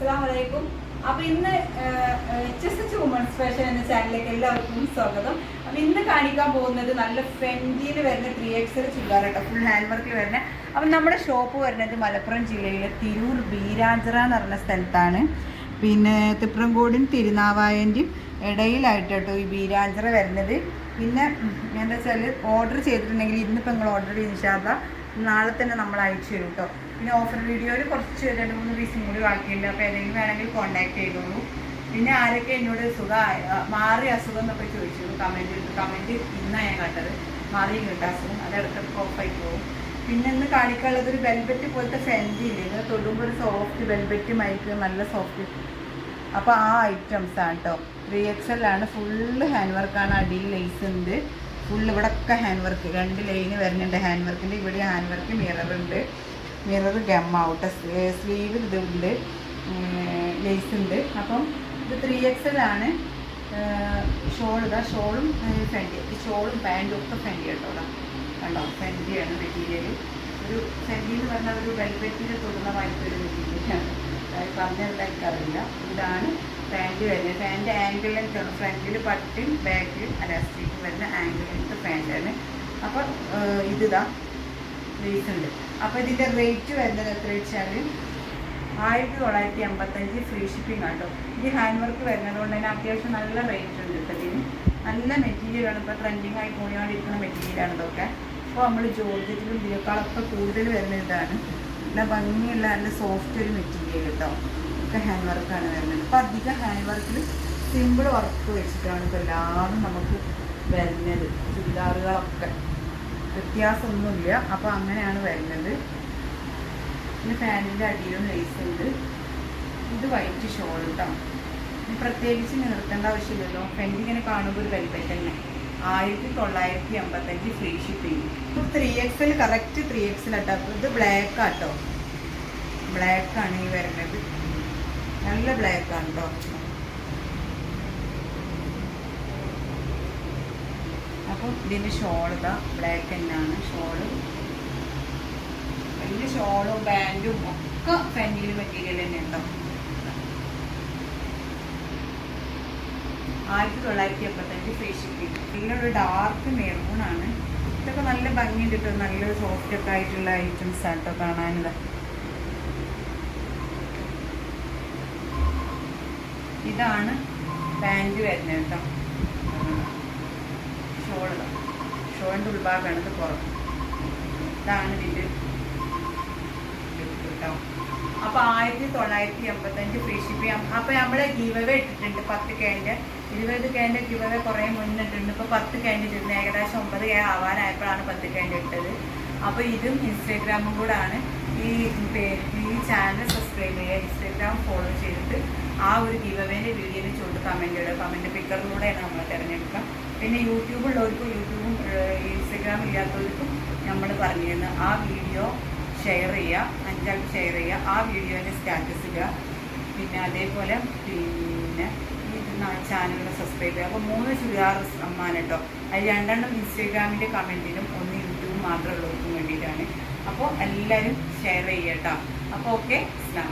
അസ്സാം വലൈക്കും അപ്പൊ ഇന്ന് H S H women's fashion എന്ന ചാനലിലേക്ക് എല്ലാവർക്കും സ്വാഗതം. അപ്പൊ ഇന്ന് കാണിക്കാൻ പോകുന്നത് നല്ല ഫെൻഡിയിൽ വരുന്ന three XL churidar full hand വർക്കിൽ വരുന്ന. അപ്പം നമ്മുടെ ഷോപ്പ് വരുന്നത് മലപ്പുറം ജില്ലയിലെ തിരൂർ ബീരാഞ്ചിറ എന്ന് പറഞ്ഞ സ്ഥലത്താണ്. പിന്നെ തിപ്രംകോടും തിരുനാവായന്റെയും ഇടയിലായിട്ട് കേട്ടോ ഈ ബീരാഞ്ചിറ വരുന്നത്. പിന്നെ എന്താ വെച്ചാൽ ഓർഡർ ചെയ്തിട്ടുണ്ടെങ്കിൽ ഇന്നിപ്പോൾ നിങ്ങൾ ഓർഡർ ചെയ്തിട്ടാ നാളെ തന്നെ നമ്മൾ അയച്ചു തരും കേട്ടോ. പിന്നെ ഓഫർ വീഡിയോയിൽ കുറച്ച് രണ്ട് മൂന്ന് പീസും കൂടി ബാക്കിയുണ്ട്. അപ്പോൾ ഏതെങ്കിലും വേണമെങ്കിൽ കോൺടാക്ട് ചെയ്തോളൂ. പിന്നെ ആരൊക്കെ എന്നോട് സുഖ മാറി അസുഖം എന്നൊക്കെ ചോദിച്ചു. കമന്റ് കമന്റ് ഇന്നാണ് ഞാൻ കണ്ടത്. മാറി കിട്ടും അസുഖം. അത് ഇടയ്ക്കൊക്കെ ഓഫായി പോകും. പിന്നെ ഇന്ന് കാണിക്കാനുള്ളത് ഒരു ബെൽബെറ്റ് പോലത്തെ ഫെൻഡി ഇല്ലേ? ഇത് തൊടുമ്പോൾ ഒരു സോഫ്റ്റ് ബെൽബെറ്റ് മൈക്ക് നല്ല സോഫ്റ്റ് അപ്പോൾ ആ ഐറ്റംസ് ആണ് കേട്ടോ ത്രീ എക്സ് എല്ലാണ് ഫുള്ള് ഹാൻഡ് വർക്കാണ് അടിയിൽ ലേസ് ഉണ്ട്. ഫുൾ ഇവിടെ ഒക്കെ ഹാൻഡ് വർക്ക് രണ്ട് ലൈന് വരുന്നുണ്ട് ഹാൻഡ് വർക്കിന്റെ ഇവിടെ ഹാൻഡ് വർക്ക് മിറർ ഉണ്ട്. മിറർ ഗം ഔട്ട്. സ്ലീവ് ഇതുണ്ട് ലേസ് ഉണ്ട്. അപ്പം ഇത് ത്രീ എക്സ് ആണ്. ഷോൾ ഇതാ. ഷോളും ഫെൻഡി ഷോളും പാന്റും ഒക്കെ ഫെൻഡി കേട്ടോ ഇതാ. കണ്ടോ? ഫെന്റിയാണ് മെറ്റീരിയൽ. ഒരു ഫെൻഡി എന്ന് പറഞ്ഞാൽ ഒരു വെൽവെറ്റിന്റെ തുടർന്ന വായ്പ ഒരു മെറ്റീരിയലാണ് പറഞ്ഞത് അറിയില്ല ഇതാണ് പാന്റ് വരുന്നത്. പാന്റ് ആംഗിൾ ലെങ്ത്താണ് ഫ്രണ്ടിൽ പട്ടിൽ ബാക്കിൽ അലാസ്റ്റിക് വരുന്ന ആംഗിൾ ലെങ്ത് പാന്റാണ് അപ്പോൾ ഇതിതാ റേറ്റ് ഉണ്ട്. അപ്പോൾ ഇതിന്റെ റേറ്റ് വരുന്നത് എത്ര വെച്ചാൽ ആയിരത്തി തൊള്ളായിരത്തി അമ്പത്തഞ്ച് ഫ്രീ ഷിപ്പിംഗ് ആട്ടോ ഈ ഹാൻഡ് വർക്ക് വരുന്നത് കൊണ്ട് തന്നെ അത്യാവശ്യം നല്ല റേറ്റ് ഉണ്ട് ഇപ്പം ഇതിന്. നല്ല മെറ്റീരിയലാണ് ഇപ്പോൾ ട്രെൻഡിങ് ആയി പോയിക്കൊണ്ടിരിക്കുന്ന മെറ്റീരിയലാണ് ഇതൊക്കെ. അപ്പോൾ നമ്മൾ ജോർജറ്റിലും ഇതിനേക്കാളൊക്കെ കൂടുതൽ വരുന്ന ഇതാണ്. നല്ല ഭംഗിയുള്ള നല്ല സോഫ്റ്റ് ഒരു മെറ്റീരിയൽ കേട്ടോ ഒക്കെ ഹാൻഡ് വർക്കാണ് വരുന്നത്. അപ്പോൾ അധികം ഹാൻഡ് വർക്കിൽ സിമ്പിൾ വർക്ക് വെച്ചിട്ടാണ് ഇപ്പോൾ എല്ലാവരും നമുക്ക് വരുന്നത്. ചുരിദാറുകളൊക്കെ. വ്യത്യാസമൊന്നുമില്ല. അപ്പോൾ അങ്ങനെയാണ് വരുന്നത്. പിന്നെ ഫാനിന്റെ അടിയിലും ലേസ് ഉണ്ട്. ഇത് വൈറ്റ് ഷോൾ കേട്ടോ പ്രത്യേകിച്ച് നിർത്തേണ്ട ആവശ്യമില്ലല്ലോ. ഫ്രണ്ട് ഇങ്ങനെ കാണുമ്പോൾ ഒരു വെൽബെറ്റ് തന്നെ. ആയിരത്തി തൊള്ളായിരത്തി അമ്പത്തഞ്ച് ഫ്രീ ഷിപ്പിംഗ് ഇപ്പോൾ ത്രീ എക്സിൽ കറക്റ്റ് ത്രീ എക്സിൽ കേട്ടോ ഇത് ബ്ലാക്ക് ആട്ടോ. ബ്ലാക്ക് ആണ് ഈ വരുന്നത്. നല്ല ബ്ലാക്ക് ആണ് കേട്ടോ അപ്പം ഇതിന്റെ ഷോൾ ഇതാ ബ്ലാക്ക് തന്നെയാണ്. ഷോൾ വലിയ ഷോളും ബാൻഡും ഒക്കെ ഫാന്റിയിൽ മെറ്റീരിയൽ തന്നെ ഉണ്ടോ ആയിരത്തി തൊള്ളായിരത്തി എൺപത്തഞ്ച് ഷിപ്പിംഗ് ഇതിലൊരു ഡാർക്ക് മെറൂണാണ് ഇതൊക്കെ നല്ല ഭംഗിയുണ്ട് കേട്ടോ. നല്ലൊരു സോഫ്റ്റ് ഒക്കെ ആയിട്ടുള്ള ഐറ്റംസ് ആണ് കേട്ടോ കാണാനിത് ഇതാണ് പാന്റ് വരുന്നത് കേട്ടോ. ഷോൾ ഷോളിന്റെ ഉൾഭാഗമാണ് ഇത് പുറത്ത്. ഇതാണ് ഇതിന്റെ കേട്ടോ. അപ്പോൾ ആയിരത്തി തൊള്ളായിരത്തി എൺപത്തഞ്ച് ഫ്രീ ഷിപ്പ് ചെയ്യാം അപ്പോൾ നമ്മൾ ഗീവവേ ഇട്ടിട്ടുണ്ട് പത്ത് കേന്റെ ഇരുപത് കേന്റെ ഗീവവേ കുറേ മുന്നിട്ടുണ്ട്. ഇപ്പോൾ പത്ത് കേന്റെ ഇട്ടിരുന്നു ഏകദേശം ഒമ്പത് കേ ആവാനായപ്പോഴാണ് പത്ത് കേന്റെ ഇട്ടത്. അപ്പോൾ ഇതും ഇൻസ്റ്റാഗ്രാമും കൂടാണ്. ഈ പേ- ഈ ചാനൽ സബ്സ്ക്രൈബ് ചെയ്യുക. ഇൻസ്റ്റാഗ്രാം ഫോളോ ചെയ്തിട്ട് ആ ഒരു ഗീവവേന്റെ വീഡിയോയിൽ ചൂണ്ട് കമന്റ് ഇടുക. കമന്റ് പിക്കറിലൂടെയാണ് നമ്മൾ തിരഞ്ഞെടുക്കുക. പിന്നെ യൂട്യൂബ് ഉള്ളവർക്കും യൂട്യൂബും ഇൻസ്റ്റഗ്രാം ഇല്ലാത്തവർക്കും നമ്മൾ പറഞ്ഞിരുന്നു ആ വീഡിയോ ഷെയർ ചെയ്യുക അഞ്ചാൾക്ക് ഷെയർ ചെയ്യുക ആ വീഡിയോന്റെ സ്റ്റാറ്റസ് ഇടുക. പിന്നെ അതേപോലെ പിന്നെ ഈ ചാനലിനെ സബ്സ്ക്രൈബ് ചെയ്യുക. അപ്പോൾ മൂന്ന് ചുരിദാർ സമ്മാനം കേട്ടോ അത് രണ്ടെണ്ണം ഇൻസ്റ്റഗ്രാമിന്റെ കമന്റിനും ഒന്ന് യൂട്യൂബ് മാത്രമുള്ളവർക്കും വേണ്ടിയിട്ടാണ്. അപ്പോൾ എല്ലാവരും ഷെയർ ചെയ്യട്ടോ. അപ്പോൾ ഓക്കെ അസ്ലാം